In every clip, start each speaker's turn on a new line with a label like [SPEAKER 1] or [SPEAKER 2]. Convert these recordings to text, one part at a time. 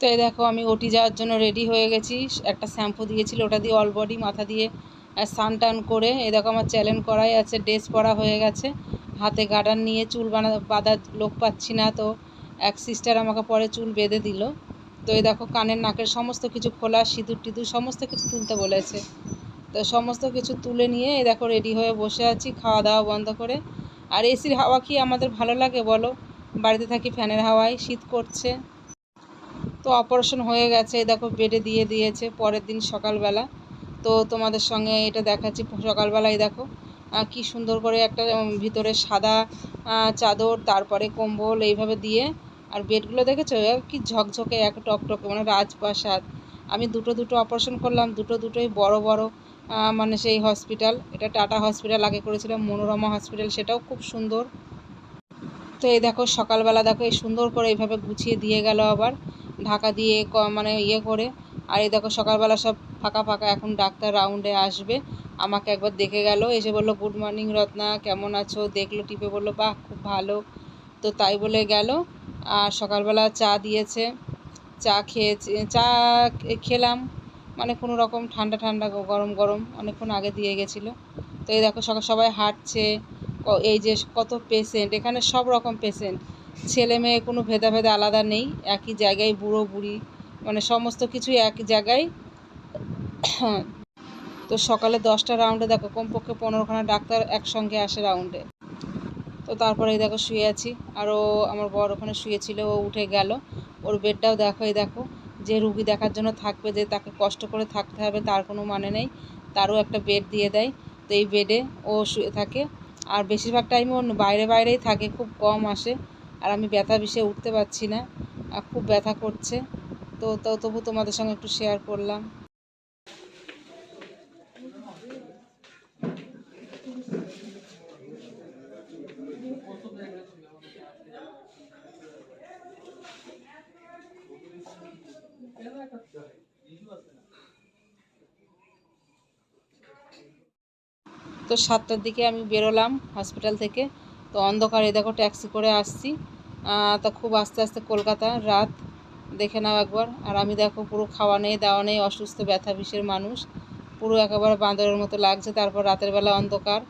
[SPEAKER 1] তো এই দেখো, আমি ওটি যাওয়ার জন্য রেডি হয়ে গেছি। একটা শ্যাম্পু দিয়েছিল, ওটা দিয়ে অল বডি মাথা দিয়ে স্নান টান করে। এই দেখো, আমার চ্যালেঞ্জ করাই আছে ড্রেস পরা হয়ে গেছে। হাতে গার্ডার নিয়ে চুল বানা, বাঁধার লোক পাচ্ছি না, তো এক সিস্টার আমাকে পরে চুল বেঁধে দিল। তো এই দেখো, কানের, নাকের সমস্ত কিছু খোলা, সিঁদুর টিঁদুর সমস্ত কিছু তুলতে বলেছে। তো সমস্ত কিছু তুলে নিয়ে এই দেখো রেডি হয়ে বসে আছি, খাওয়া দাওয়া বন্ধ করে। আর এসির হাওয়া কি আমাদের ভালো লাগে বলো? বাড়িতে থাকি ফ্যানের হাওয়ায়, শীত করছে। তো অপারেশন হয়ে গেছে দেখো বেডে দিয়ে দিয়েছে পরের দিন সকালবেলা। তো তোমাদের সঙ্গে এটা দেখাচ্ছি সকালবেলায় দেখো কি সুন্দর করে একটা ভিতরে সাদা চাদর, তারপরে কম্বল এইভাবে দিয়ে। আর বেডগুলো দেখেছ? কি ঝকঝকে, এক টকটকে মানে রাজপ্রাসাদ। আমি দুটো দুটো অপারেশন করলাম, দুটো দুটোই বড় বড় মানে সেই হসপিটাল এটা টাটা হসপিটাল আগে করেছিলাম মনোরমা হসপিটাল সেটাও খুব সুন্দর। তো এই দেখো সকালবেলা দেখো, এই সুন্দর করে এইভাবে গুছিয়ে দিয়ে গেল আবার। ঢাকা দিয়ে ক- মানে ইয়ে করে। আর এই দেখো সকালবেলা সব ফাঁকা ফাঁকা, এখন ডাক্তার রাউন্ডে আসবে। আমাকে একবার দেখে গেল, এসে বলল গুড মর্নিং রত্না, কেমন আছো? দেখল, টিপে বলল, বাহ, খুব ভালো। তো তাই বলে গেল। আর সকালবেলা চা দিয়েছে, চা খেয়েছে, চা খেলাম। মানে কোনো রকম ঠান্ডা ঠান্ডা গরম গরম, অনেকক্ষণ আগে দিয়ে গেছিল। তো এই দেখো সকাল সবাই হাঁটছে। এই যে কত পেশেন্ট এখানে সব রকম পেশেন্ট ছেলে মেয়ে কোনো ভেদাভেদ আলাদা নেই, একই জায়গায় বুড়ো বুড়ি মানে সমস্ত কিছুই একই জায়গায়। তো সকালে দশটা রাউন্ডে দেখো, কমপক্ষে পনেরোখানা ডাক্তার একসঙ্গে আসে রাউন্ডে তো তারপরে দেখো শুয়ে আছি আরও আমার বর ওখানে শুয়েছিল, ও উঠে গেল। ওর বেডটাও দেখো, এই দেখো, যে রুগী দেখার জন্য থাকবে, যে তাকে কষ্ট করে থাকতে হবে, তার কোনো মানে নেই। তারও একটা বেড দিয়ে দেয়, তো এই বেডে ও শুয়ে থাকে। আর বেশিরভাগ টাইমে ও বাইরে বাইরেই থাকে, খুব কম আসে। আর আমি ব্যথা বিষে উঠতে পারছি না খুব ব্যথা করছে। তো তবু তোমাদের সঙ্গে একটু শেয়ার করলাম। তো সাতটার দিকে আমি বেরোলাম হসপিটাল থেকে। তো অন্ধকারে দেখো ট্যাক্সি করে আসছি। তা খুব আস্তে আস্তে কলকাতা, রাত। দেখে নাও একবার। আর আমি দেখো পুরো খাওয়া নেই, দাওয়া নেই, অসুস্থ ব্যথা বিষের মানুষ। পুরো একেবারে বাঁদরের মতো লাগছে, তারপর রাতের বেলা অন্ধকার।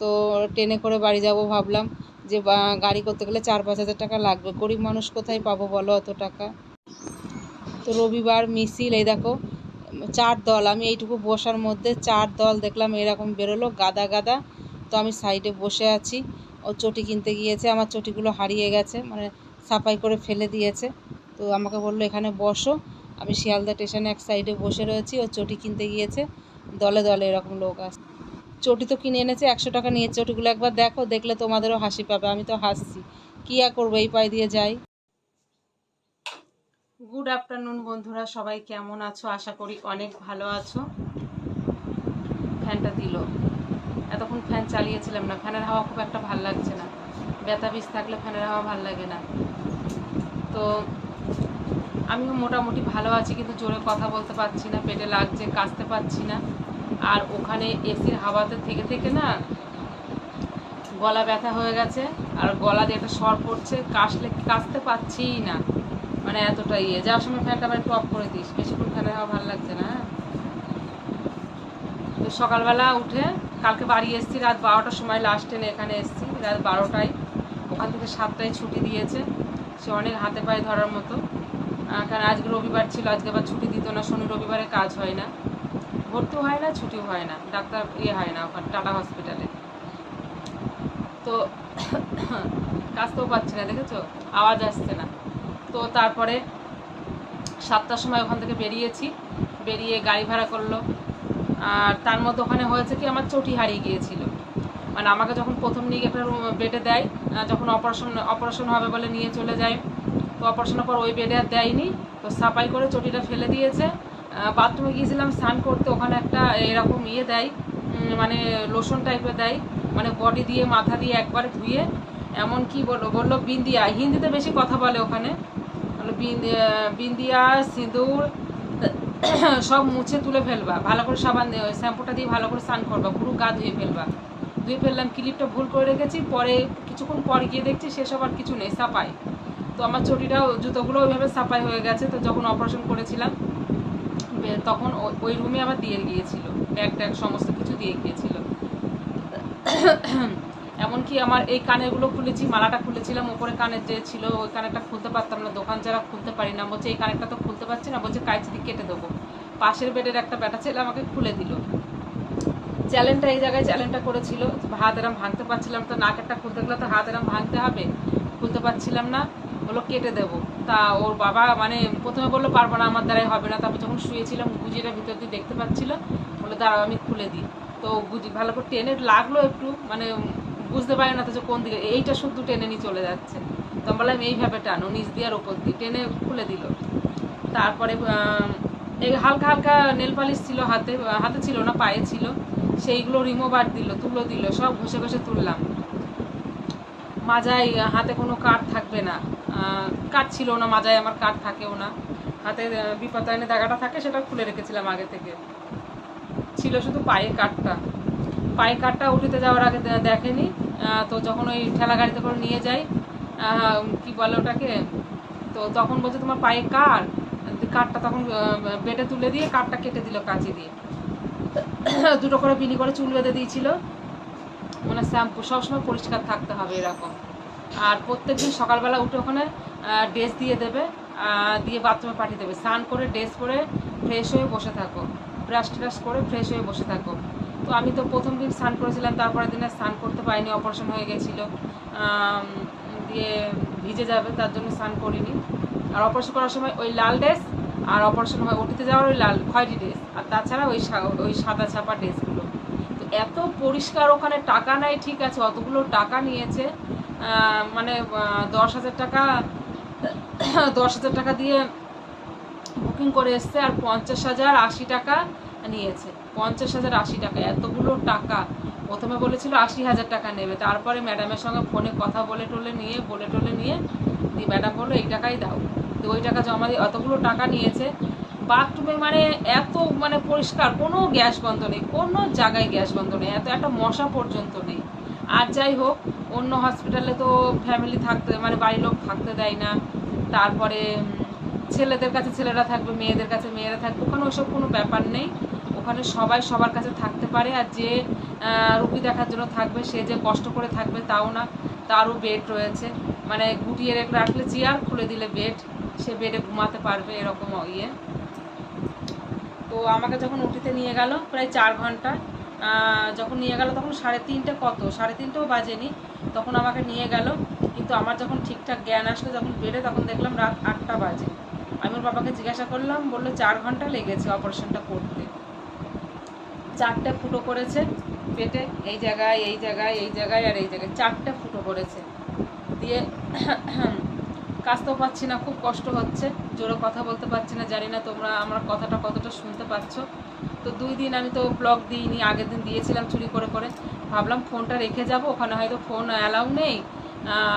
[SPEAKER 1] তো ট্রেনে করে বাড়ি যাব ভাবলাম যে গাড়ি করতে গেলে চার পাঁচ হাজার টাকা লাগবে। গরিব মানুষ কোথায় পাবো বলো অত টাকা? তো রবিবার মিছিল, এই দেখো, চার দল। আমি এইটুকু বসার মধ্যে চার দল দেখলাম, এরকম বেরোলো, গাদা গাদা। তো আমি সাইডে বসে আছি। ও চটি কিনতে গিয়েছে, আমার চটিগুলো হারিয়ে গেছে মানে সাফাই করে ফেলে দিয়েছে। তো আমাকে বলল, এখানে বসো। আমি শিয়ালদা স্টেশনে এক সাইডে বসে রয়েছি, ও চটি কিনতে গিয়েছে। দলে দলে এরকম লোক আসে, চটি তো কিনে এনেছে, একশো টাকা নিয়ে চটিগুলো একবার দেখো, দেখলে তোমাদেরও হাসি পাবে, আমি তো হাসছি। কী আর করব, এই পায়ে দিয়ে যাই। গুড আফটারনুন বন্ধুরা, সবাই কেমন আছো? আশা করি অনেক ভালো আছো। ফ্যানটা দিল। এতক্ষণ ফ্যান চালিয়েছিলাম না। ফ্যানের হাওয়া খুব একটা ভালো লাগছে না। ব্যথা বিষ থাকলে ফ্যানের হাওয়া ভালো লাগে না। তো আমিও মোটামুটি ভালো আছি, কিন্তু জোরে কথা বলতে পারছি না, পেটে লাগছে কাশতে পারছি না। আর ওখানে এসির হাওয়াতে থেকে থেকে না গলা ব্যথা হয়ে গেছে, আর গলা দিয়ে একটা সর পড়ছে, কাশলে কাশতে পারছিই না। মানে এতটা ইয়ে। যাওয়ার সময় ফ্যানটা আবার একটু অফ করে দিস, বেশিক্ষণ ফ্যানের হাওয়া ভালো লাগছে না হ্যাঁ? তো সকালবেলা উঠে কালকে বাড়ি এসেছি, রাত বারোটার সময় লাস্ট ট্রেনে এখানে এসেছি, রাত বারোটায়। ওখান থেকে সাতটায় ছুটি দিয়েছে, সে অনেক হাতে পায়ে ধরার মতো। কারণ আজকে রবিবার ছিল, আজকে আবার ছুটি দিত না, শনি রবিবারে কাজ হয় না। ভর্তিও হয় না ছুটিও হয় না, ডাক্তার ইয়ে হয় না ওখানে, টাটা হসপিটালে তো কাজতেও পাচ্ছি না, দেখেছ? আওয়াজ আসছে না। তো তারপরে সাতটার সময় ওখান থেকে বেরিয়েছি, বেরিয়ে গাড়ি ভাড়া করল। আর তার মধ্যে ওখানে হয়েছে কি আমার চটি হারিয়ে গিয়েছিল। মানে আমাকে যখন প্রথম নিয়ে একটা বেডে দেয় যখন অপারেশন অপারেশন হবে বলে নিয়ে চলে যায়। তো অপারেশনের পর ওই বেডে আর দেয়নি, তো সাফাই করে চটিটা ফেলে দিয়েছে। বাথরুমে গিয়েছিলাম, স্নান করতে ওখানে একটা এরকম ইয়ে দেয় মানে লোশন টাইপের দেয় মানে বডি দিয়ে, মাথা দিয়ে একবারে ধুয়ে এমন কি বলল বলল, বিন্দিয়া, হিন্দিতে বেশি কথা বলে ওখানে। বিন্দিয়া, সিঁদুর সব মুছে তুলে ফেলবা। ভালো করে সাবান শ্যাম্পুটা দিয়ে ভালো করে স্নান করবা, পুরো গা ধুয়ে ফেলবা। ধুয়ে ফেললাম, ক্লিপটা ভুল করে রেখেছি, পরে কিছুক্ষণ পর গিয়ে দেখছি সেসব আর কিছু নেই সাপাই তো আমার চটিটাও, জুতোগুলো ওইভাবে সাফাই হয়ে গেছে, তো যখন অপারেশন করেছিলাম তখন ওই রুমে আবার দিয়ে গিয়েছিল ব্যাগ ট্যাগ সমস্ত কিছু দিয়ে গিয়েছিল। এমনকি আমার এই কানেরগুলো খুলেছি, মালাটা খুলেছিলাম ওপরে কানের যে ছিল, ওই কানেরটা খুলতে পারতাম না, দোকান ছাড়া খুলতে পারি না, বলছে, এই কানেরটা তো খুলতে পারছি না, বলছে, কাইচি দিয়ে কেটে দেবো। পাশের বেডের একটা ব্যাটা ছেলে আমাকে খুলে দিল। চ্যালেঞ্জটা এই জায়গায় চ্যালেঞ্জটা করেছিল, হাত এরম ভাঙতে পারছিলাম তো, নাকেরটা খুলতে গেলে তো হাত এরম ভাঙতে হবে, খুলতে পারছিলাম না, বলল, কেটে দেবো। তা ওর বাবা মানে প্রথমে বলল, পারব না, আমার দ্বারাই হবে না। তারপর যখন শুয়েছিলাম, গুজিটা ভিতর দিয়ে দেখতে পাচ্ছিলো বলে দাঁড়াও, আমি খুলে দিই। তো গুজি ভালো করে টেনে লাগল একটু মানে বুঝতে পারি না তো যে কোন দিকে, এইটা শুধু টেনে নিয়ে চলে যাচ্ছে। তো আমি বললাম এইভাবে টানো, নিচ দিয়ে আর ওপর দিয়ে। টেনে খুলে দিল। তারপরে এই হালকা হালকা নেল পালিশ ছিল হাতে হাতে ছিল না, পায়ে ছিল। সেইগুলো রিমোভার দিল, তুলো দিল, সব ঘষে ঘষে তুললাম। মাজায় হাতে কোনো কাঠ থাকবে না। কাঠ ছিল না, মাজায় আমার কাঠ থাকেও না। হাতে বিপদায়নে দাগাটা থাকে, সেটা খুলে রেখেছিলাম আগে থেকে। ছিল শুধু পায়ে কাঠটা। পায়ে কাঠটা উঠিতে যাওয়ার আগে দেখেনি। তো যখন ওই ঠেলা গাড়িতে করে নিয়ে যাই কি বলে ওটাকে? তো তখন বলছে তোমার পায়ে কার? কাঠটা তখন বেটে তুলে দিয়ে কাঠটা কেটে দিল কাঁচি দিয়ে। দুটো করে বিলি করে চুল বেঁধে দিয়েছিল। মানে শ্যাম্পু, সবসময় পরিষ্কার থাকতে হবে এরকম। আর প্রত্যেকদিন সকালবেলা উঠে ওখানে ড্রেস দিয়ে দেবে দিয়ে বাথরুমে পাঠিয়ে দেবে। স্নান করে, ড্রেস পরে, ফ্রেশ হয়ে বসে থাকো। ব্রাশ ট্রাশ করে, ফ্রেশ হয়ে বসে থাকো। তো আমি তো প্রথম দিন স্নান করেছিলাম, তারপরের দিনে স্নান করতে পারিনি অপারেশন হয়ে গেছিল। দিয়ে ভিজে যাবে, তার জন্য স্নান করিনি। আর অপারেশন করার সময় ওই লাল ড্রেস আর অপারেশন হয় ওটিতে যাওয়ার ওই লাল, খয়েরি ড্রেস আর তাছাড়া ওই ওই সাদা ছাপা ড্রেসগুলো তো এত পরিষ্কার ওখানে টাকা নেয় ঠিক আছে, অতগুলো টাকা নিয়েছে। মানে দশ হাজার টাকা, দশ হাজার টাকা দিয়ে বুকিং করে এসছে, আর পঞ্চাশ হাজার আশি টাকা নিয়েছে। পঞ্চাশ হাজার আশি টাকা। এতগুলো টাকা। প্রথমে বলেছিল আশি হাজার টাকা নেবে। তারপরে ম্যাডামের সঙ্গে ফোনে কথা বলে টলে নিয়ে, বলে টলে নিয়ে, দিয়ে ম্যাডাম বলল, এই টাকাই দাও। তো ওই টাকা জমা দিয়ে অতগুলো টাকা নিয়েছে। বাথরুমে মানে এত মানে পরিষ্কার, কোনো গ্যাস বন্ধ নেই, কোনো জায়গায় গ্যাস বন্ধ নেই, এত একটা মশা পর্যন্ত নেই। আর যাই হোক, অন্য হসপিটালে তো ফ্যামিলি থাকতে মানে বাড়ির লোক থাকতে দেয় না। তারপরে ছেলেদের কাছে ছেলেরা থাকবে, মেয়েদের কাছে মেয়েরা থাকবে ওখানে ওসব কোনো ব্যাপার নেই। ওখানে সবাই সবার কাছে থাকতে পারে আর যে রুগী দেখার জন্য থাকবে, সে যে কষ্ট করে থাকবে তাও না, তারও বেড রয়েছে। মানে গুটিয়ে রেখে রাখলে চেয়ার খুলে দিলে বেড সে বেডে ঘুমাতে পারবে এরকম ইয়ে। তো আমাকে যখন উঠিতে নিয়ে গেল, প্রায় চার ঘণ্টা যখন নিয়ে গেল তখন সাড়ে তিনটে কত? সাড়ে তিনটেও বাজেনি। তখন আমাকে নিয়ে গেল, কিন্তু আমার যখন ঠিকঠাক জ্ঞান আসলো, যখন বেড়ে তখন দেখলাম রাত আটটা বাজে। আমি ওর বাবাকে জিজ্ঞাসা করলাম, বলল চার ঘণ্টা লেগেছে অপারেশনটা করতে। চারটে ফুটো করেছে পেটে, এই জায়গায় এই জায়গায় এই জায়গায় আর এই জায়গায়। চারটে ফুটো করেছে। দিয়ে কাজতেও পাচ্ছি না, খুব কষ্ট হচ্ছে। জোরে কথা বলতে পারছি না, জানি না তোমরা আমার কথাটা কতটা শুনতে পাচ্ছ। তো দুই দিন আমি তো ব্লগ দিইনি, আগের দিন দিয়েছিলাম চুরি করে করে। ভাবলাম ফোনটা রেখে যাব, ওখানে হয়তো ফোন অ্যালাউ নেই।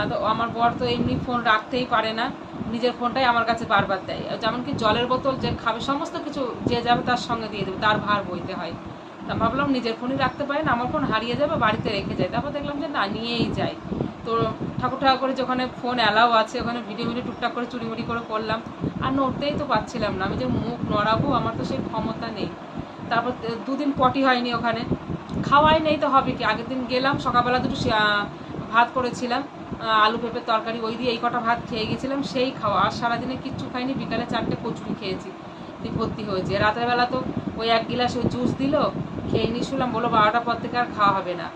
[SPEAKER 1] তো আমার বর তো এমনি ফোন রাখতেই পারে না। নিজের ফোনটাই আমার কাছে বারবার দেয়। যেমন কি জলের বোতল যে খাবে, সমস্ত কিছু যে যাবে তার সঙ্গে দিয়ে দেবে, তার ভার বইতে হয়। তা ভাবলাম নিজের ফোনই রাখতে পারে না আমার ফোন হারিয়ে যাবে, বাড়িতে রেখে যায়। তারপর দেখলাম যে না, নিয়েই যায়। তো ঠাকুর ঠাকুর করে যখন ফোন অ্যালাও আছে, ওখানে ভিডিও ভিডিও টুকটাক করে চুরিমুড়ি করে করলাম। আর নড়তেই তো পাচ্ছিলাম না। আমি যে মুখ নড়াবো, আমার তো সেই ক্ষমতা নেই। তারপর দুদিন পটি হয়নি ওখানে। খাওয়াই নেই তো হবে কি? আগের দিন গেলাম, সকালবেলা দুটো ভাত করেছিলাম আলু পেঁপের তরকারি, ওই দিয়ে এই কটা ভাত খেয়ে গেছিলাম, সেই খাওয়া। আর সারাদিনে কিচ্ছু খাইনি, বিকালে চারটে কচুরি খেয়েছি ভর্তি হয়েছে। রাতের বেলা তো ওই এক গিলাস ওই জুস দিল, খেয়ে নিয়ে শুলাম বলো বারোটার পর থেকে আর খাওয়া হবে না।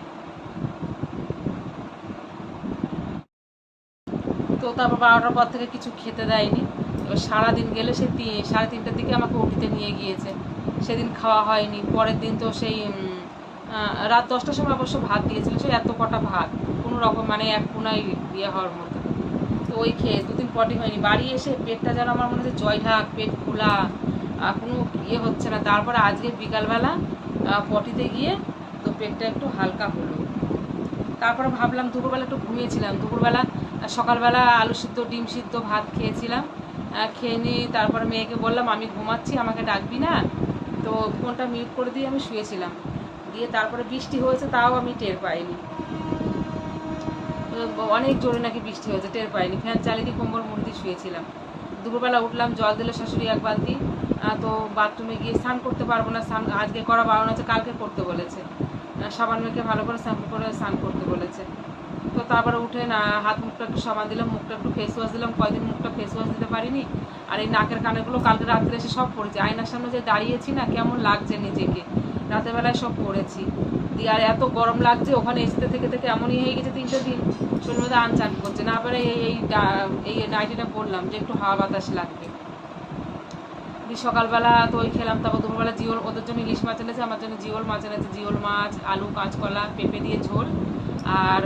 [SPEAKER 1] তো তারপর বারোটার পর থেকে কিছু খেতে দেয়নি। এবার সারাদিন গেলে সে সাড়ে তিনটের দিকে আমাকে উঠিতে নিয়ে গিয়েছে। সেদিন খাওয়া হয়নি, পরের দিন তো সেই রাত দশটার সময় অবশ্য ভাত দিয়েছিল, সে এত কটা ভাত। রকম মানে এক কোনায় ইয়ে হওয়ার মতো। তো ওই খেয়ে দুদিন পটি হয়নি। বাড়ি এসে পেটটা যেন আমার মনে হচ্ছে জয় ঢাক পেট খোলা কোনো ইয়ে হচ্ছে না। তারপরে আজকে বিকালবেলা পটিতে গিয়ে তো পেটটা একটু হালকা হলো। তারপরে ভাবলাম দুপুরবেলা একটু ঘুমিয়েছিলাম। দুপুরবেলা সকালবেলা আলু সিদ্ধ, ডিম সিদ্ধ ভাত খেয়েছিলাম। খেয়ে নিয়ে তারপরে মেয়েকে বললাম, আমি ঘুমাচ্ছি, আমাকে ডাকবি না? তো ফোনটা মিউট করে দিয়ে আমি শুয়েছিলাম। দিয়ে তারপরে বৃষ্টি হয়েছে, তাও আমি টের পাইনি। অনেক জোরে নাকি বৃষ্টি হয়েছে, টের পাইনি। ফ্যান চালিয়ে দিয়ে কোমর মুড়ি শুয়েছিলাম। দুপুরবেলা উঠলাম, জল দিল শাশুড়ি এক বালতি। তো বাথরুমে গিয়ে স্নান করতে পারব না, স্নান আজকে করা বারণ আছে, কালকে করতে বলেছে। সাবান মেখে ভালো করে শ্যাম্পু করে স্নান করতে বলেছে। তো তারপরে উঠে না, হাত মুখটা একটু সাবান দিলাম, মুখটা একটু ফেস ওয়াশ দিলাম, কয়দিন মুখটা ফেস ওয়াশ দিতে পারিনি। আর এই নাকের কানেরগুলো কালকে রাত্রে এসে সব পড়েছে। আয়নার সামনে যে দাঁড়িয়েছি না, কেমন লাগছে নিজেকে। রাতের বেলায় সব পড়েছি। দিয়ে আর এত গরম লাগছে, ওখানে এসতে থেকে থেকে এমনই হয়ে গেছে তিনটে দিন। শরীর মধ্যে আনচান করছে। না পারে এই এই নাইটিটা পরলাম যে একটু হাওয়া বাতাস লাগবে। দিয়ে সকালবেলা তো ওই খেলাম, তারপর দুপুরবেলা জিওল, ওদের জন্য ইলিশ মাছ এনেছে, আমার জন্য জিওল মাছ এনেছে। জিওল মাছ, আলু, কাঁচকলা, পেঁপে দিয়ে ঝোল, আর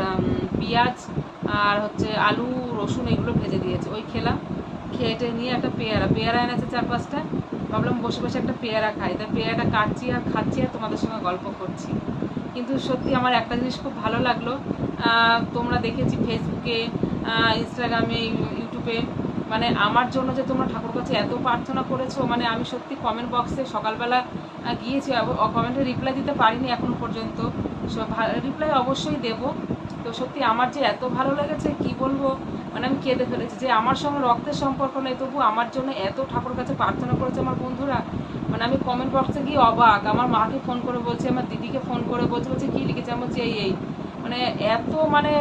[SPEAKER 1] পেঁয়াজ, আর হচ্ছে আলু, রসুন, এগুলো ভেজে দিয়েছে। ওই খেলাম, খেটে নিয়ে একটা পেয়ারা পেয়ারা এনেছে চার পাঁচটা। ভাবলাম বসে বসে একটা পেয়ারা খাই। তাই পেয়ারাটা কাটছি আর খাচ্ছি আর তোমাদের সঙ্গে গল্প করছি। কিন্তু সত্যি আমার একটা জিনিস খুব ভালো লাগল। তোমরা দেখেছি ফেসবুকে ইনস্টাগ্রামে ইউটিউবে মানে আমার জন্য যে তোমরা ঠাকুর কাছে এত প্রার্থনা করেছ মানে আমি সত্যি কমেন্ট বক্সে সকালবেলা গিয়েছি কমেন্টে রিপ্লাই দিতে পারিনি এখনও পর্যন্ত। রিপ্লাই অবশ্যই দেব। তো সত্যি আমার যে এত ভালো লেগেছে, কি বলব? মানে আমি কেঁদে ফেলেছি যে আমার সঙ্গে রক্তের সম্পর্ক নেই, তবু আমার জন্য এত ঠাকুর কাছে প্রার্থনা করেছে আমার বন্ধুরা। মানে আমি কমেন্ট বক্সে গিয়ে অবাক। আমার মাকে ফোন করে বলছে, আমার দিদিকে ফোন করে বলছে বলছে, কী লিখেছে? আমি বলছি, এই এই। মানে এত মানে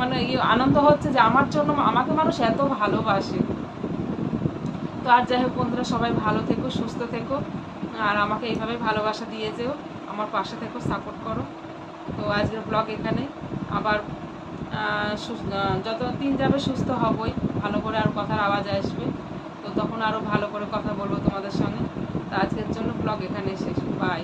[SPEAKER 1] মানে ইয়ে আনন্দ হচ্ছে যে আমার জন্য আমাকে মানুষ এত ভালোবাসে। তো আর যাই হোক বন্ধুরা, সবাই ভালো থেকো, সুস্থ থেকো, আর আমাকে এইভাবে ভালোবাসা দিয়ে যেও, আমার পাশে থেকো সাপোর্ট করো। তো আজকের ব্লগ এখানে। আবার যত দিন যাবে সুস্থ হবই, ভালো করে আর কথার আওয়াজ আসবে। তখন আরও ভালো করে কথা বলব তোমাদের সঙ্গে। তো আজকের জন্য ব্লগ এখানে শেষ। বাই